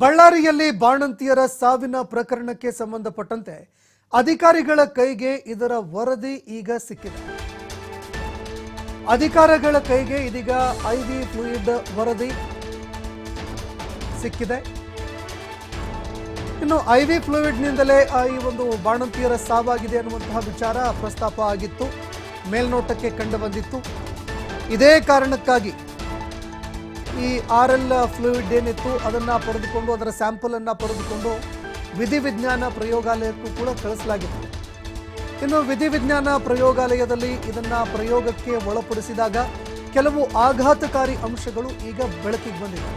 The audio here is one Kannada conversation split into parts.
ಬಳ್ಳಾರಿಯಲ್ಲಿ ಬಾಣಂತಿಯರ ಸಾವಿನ ಪ್ರಕರಣಕ್ಕೆ ಸಂಬಂಧಪಟ್ಟಂತೆ ಅಧಿಕಾರಿಗಳ ಕೈಗೆ ಇದರ ವರದಿ ಈಗ ಸಿಕ್ಕಿದೆ. ಅಧಿಕಾರಿಗಳ ಕೈಗೆ ಇದೀಗ ಐವಿ ಫ್ಲೂಯಿಡ್ ವರದಿ ಸಿಕ್ಕಿದೆ. ಇನ್ನು ಐವಿ ಫ್ಲೂಯಿಡ್ನಿಂದಲೇ ಈ ಒಂದು ಬಾಣಂತಿಯರ ಸಾವಾಗಿದೆ ಅನ್ನುವಂತಹ ವಿಚಾರ ಪ್ರಸ್ತಾಪ ಆಗಿತ್ತು. ಮೇಲ್ನೋಟಕ್ಕೆ ಕಂಡು ಬಂದಿತ್ತು. ಇದೇ ಕಾರಣಕ್ಕಾಗಿ ಈ ಆರ್ ಎಲ್ ಫ್ಲೂಯಿಡ್ ಏನಿತ್ತು ಅದನ್ನು ಪಡೆದುಕೊಂಡು, ಅದರ ಸ್ಯಾಂಪಲ್ ಅನ್ನು ಪಡೆದುಕೊಂಡು ವಿಧಿವಿಜ್ಞಾನ ಪ್ರಯೋಗಾಲಯಕ್ಕೂ ಕೂಡ ಕಳಿಸಲಾಗಿತ್ತು ಇನ್ನು ವಿಧಿವಿಜ್ಞಾನ ಪ್ರಯೋಗಾಲಯದಲ್ಲಿ ಇದನ್ನ ಪ್ರಯೋಗಕ್ಕೆ ಒಳಪಡಿಸಿದಾಗ ಕೆಲವು ಆಘಾತಕಾರಿ ಅಂಶಗಳು ಈಗ ಬೆಳಕಿಗೆ ಬಂದಿದೆ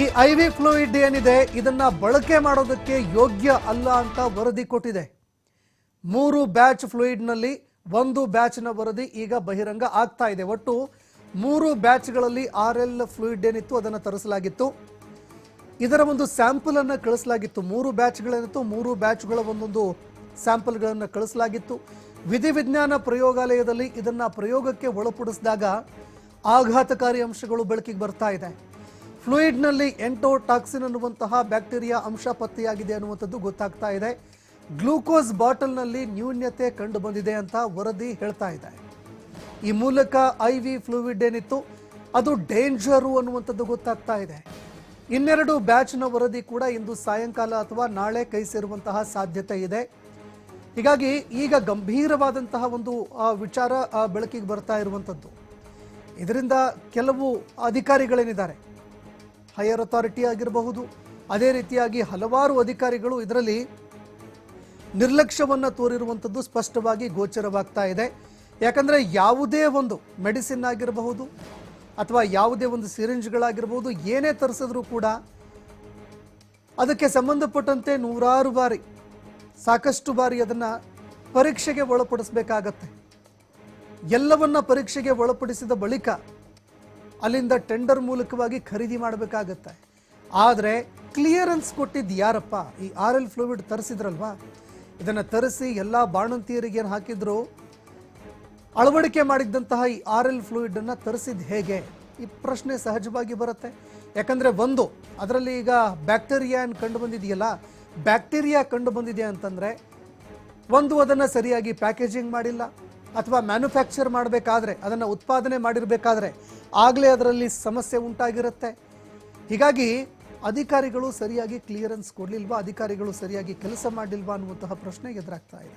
ಈ ಐ ವಿ ಫ್ಲೂಯಿಡ್ ಏನಿದೆ, ಇದನ್ನ ಬಳಕೆ ಮಾಡೋದಕ್ಕೆ ಯೋಗ್ಯ ಅಲ್ಲ ಅಂತ ವರದಿ ಕೊಟ್ಟಿದೆ. ಮೂರು ಬ್ಯಾಚ್ ಫ್ಲೂಯಿಡ್ನಲ್ಲಿ ಒಂದು ಬ್ಯಾಚ್ನ ವರದಿ ಈಗ ಬಹಿರಂಗ ಆಗ್ತಾ ಇದೆ. ಒಟ್ಟು ಮೂರು ಬ್ಯಾಚ್ಗಳಲ್ಲಿ ಆರ್ ಎಲ್ ಫ್ಲೂಯಿಡ್ ಏನಿತ್ತು, ಅದನ್ನು ತರಿಸಲಾಗಿತ್ತು. ಇದರ ಒಂದು ಸ್ಯಾಂಪಲ್ ಅನ್ನು ಕಳಿಸಲಾಗಿತ್ತು. ಮೂರು ಬ್ಯಾಚ್ಗಳೇನಿತ್ತು, ಮೂರು ಬ್ಯಾಚ್ಗಳ ಒಂದೊಂದು ಸ್ಯಾಂಪಲ್ಗಳನ್ನು ಕಳಿಸಲಾಗಿತ್ತು. ವಿಧಿವಿಜ್ಞಾನ ಪ್ರಯೋಗಾಲಯದಲ್ಲಿ ಇದನ್ನು ಪ್ರಯೋಗಕ್ಕೆ ಒಳಪಡಿಸಿದಾಗ ಆಘಾತಕಾರಿ ಅಂಶಗಳು ಬೆಳಕಿಗೆ ಬರ್ತಾ ಇದೆ. ಫ್ಲೂಯಿಡ್ನಲ್ಲಿ ಎಂಟೋಟಾಕ್ಸಿನ್ ಅನ್ನುವಂತಹ ಬ್ಯಾಕ್ಟೀರಿಯಾ ಅಂಶ ಪತ್ತೆಯಾಗಿದೆ ಅನ್ನುವಂಥದ್ದು ಗೊತ್ತಾಗ್ತಾ ಇದೆ. ಗ್ಲೂಕೋಸ್ ಬಾಟಲ್ನಲ್ಲಿ ನ್ಯೂನ್ಯತೆ ಕಂಡು ಬಂದಿದೆ ಅಂತ ವರದಿ ಹೇಳ್ತಾ ಇದೆ. ಈ ಮೂಲಕ ಐ ವಿ ಫ್ಲೂಯಿಡ್ ಏನಿತ್ತು, ಅದು ಡೇಂಜರು ಅನ್ನುವಂಥದ್ದು ಗೊತ್ತಾಗ್ತಾ ಇದೆ. ಇನ್ನೆರಡು ಬ್ಯಾಚ್ನ ವರದಿ ಕೂಡ ಇಂದು ಸಾಯಂಕಾಲ ಅಥವಾ ನಾಳೆ ಕೈ ಸೇರುವಂತಹ ಸಾಧ್ಯತೆ ಇದೆ. ಹೀಗಾಗಿ ಈಗ ಗಂಭೀರವಾದಂತಹ ಒಂದು ವಿಚಾರ ಬೆಳಕಿಗೆ ಬರ್ತಾ ಇರುವಂಥದ್ದು. ಇದರಿಂದ ಕೆಲವು ಅಧಿಕಾರಿಗಳೇನಿದ್ದಾರೆ? ಹೈಯರ್ ಅಥಾರಿಟಿ ಆಗಿರಬಹುದು, ಅದೇ ರೀತಿಯಾಗಿ ಹಲವಾರು ಅಧಿಕಾರಿಗಳು ಇದರಲ್ಲಿ ನಿರ್ಲಕ್ಷ್ಯವನ್ನು ತೋರಿರುವಂಥದ್ದು ಸ್ಪಷ್ಟವಾಗಿ ಗೋಚರವಾಗ್ತಾ ಇದೆ. ಯಾಕಂದರೆ ಯಾವುದೇ ಒಂದು ಮೆಡಿಸಿನ್ ಆಗಿರಬಹುದು ಅಥವಾ ಯಾವುದೇ ಒಂದು ಸಿರಿಂಜ್ಗಳಾಗಿರ್ಬೋದು ಏನೇ ತರಿಸಿದ್ರೂ ಕೂಡ ಅದಕ್ಕೆ ಸಂಬಂಧಪಟ್ಟಂತೆ ನೂರಾರು ಬಾರಿ, ಸಾಕಷ್ಟು ಬಾರಿ ಅದನ್ನು ಪರೀಕ್ಷೆಗೆ ಒಳಪಡಿಸಬೇಕಾಗತ್ತೆ. ಎಲ್ಲವನ್ನ ಪರೀಕ್ಷೆಗೆ ಒಳಪಡಿಸಿದ ಬಳಿಕ ಅಲ್ಲಿಂದ ಟೆಂಡರ್ ಮೂಲಕವಾಗಿ ಖರೀದಿ ಮಾಡಬೇಕಾಗತ್ತೆ. ಆದರೆ ಕ್ಲಿಯರೆನ್ಸ್ ಕೊಟ್ಟಿದ್ದು ಯಾರಪ್ಪ? ಈ ಆರ್ ಎಲ್ ಫ್ಲೂಯಿಡ್ ತರಿಸಿದ್ರಲ್ವಾ? ಇದನ್ನು ತರಿಸಿ ಎಲ್ಲ ಬಾಣಂತಿಯರಿಗೆ ಏನು ಹಾಕಿದ್ರು? ಅಳವಡಿಕೆ ಮಾಡಿದ್ದಂತಹ ಈ ಆರ್ ಎಲ್ ಫ್ಲೂಯಿಡನ್ನು ತರಿಸಿದ್ದು ಹೇಗೆ? ಈ ಪ್ರಶ್ನೆ ಸಹಜವಾಗಿ ಬರುತ್ತೆ. ಯಾಕಂದರೆ ಒಂದು, ಅದರಲ್ಲಿ ಈಗ ಬ್ಯಾಕ್ಟೀರಿಯಾ ಕಂಡು ಬಂದಿದೆಯಲ್ಲ ಬ್ಯಾಕ್ಟೀರಿಯಾ ಕಂಡು ಬಂದಿದೆ ಅಂತಂದರೆ ಒಂದು ಅದನ್ನು ಸರಿಯಾಗಿ ಪ್ಯಾಕೇಜಿಂಗ್ ಮಾಡಿಲ್ಲ, ಅಥವಾ ಮ್ಯಾನುಫ್ಯಾಕ್ಚರ್ ಮಾಡಬೇಕಾದ್ರೆ, ಅದನ್ನು ಉತ್ಪಾದನೆ ಮಾಡಿರಬೇಕಾದ್ರೆ ಆಗಲೇ ಅದರಲ್ಲಿ ಸಮಸ್ಯೆ ಉಂಟಾಗಿರುತ್ತೆ. ಹೀಗಾಗಿ ಅಧಿಕಾರಿಗಳು ಸರಿಯಾಗಿ ಕ್ಲಿಯರೆನ್ಸ್ ಕೊಡಲಿಲ್ವಾ, ಅಧಿಕಾರಿಗಳು ಸರಿಯಾಗಿ ಕೆಲಸ ಮಾಡಲಿಲ್ವಾ ಅನ್ನುವಂತಹ ಪ್ರಶ್ನೆ ಎದುರಾಗ್ತಾ ಇದೆ.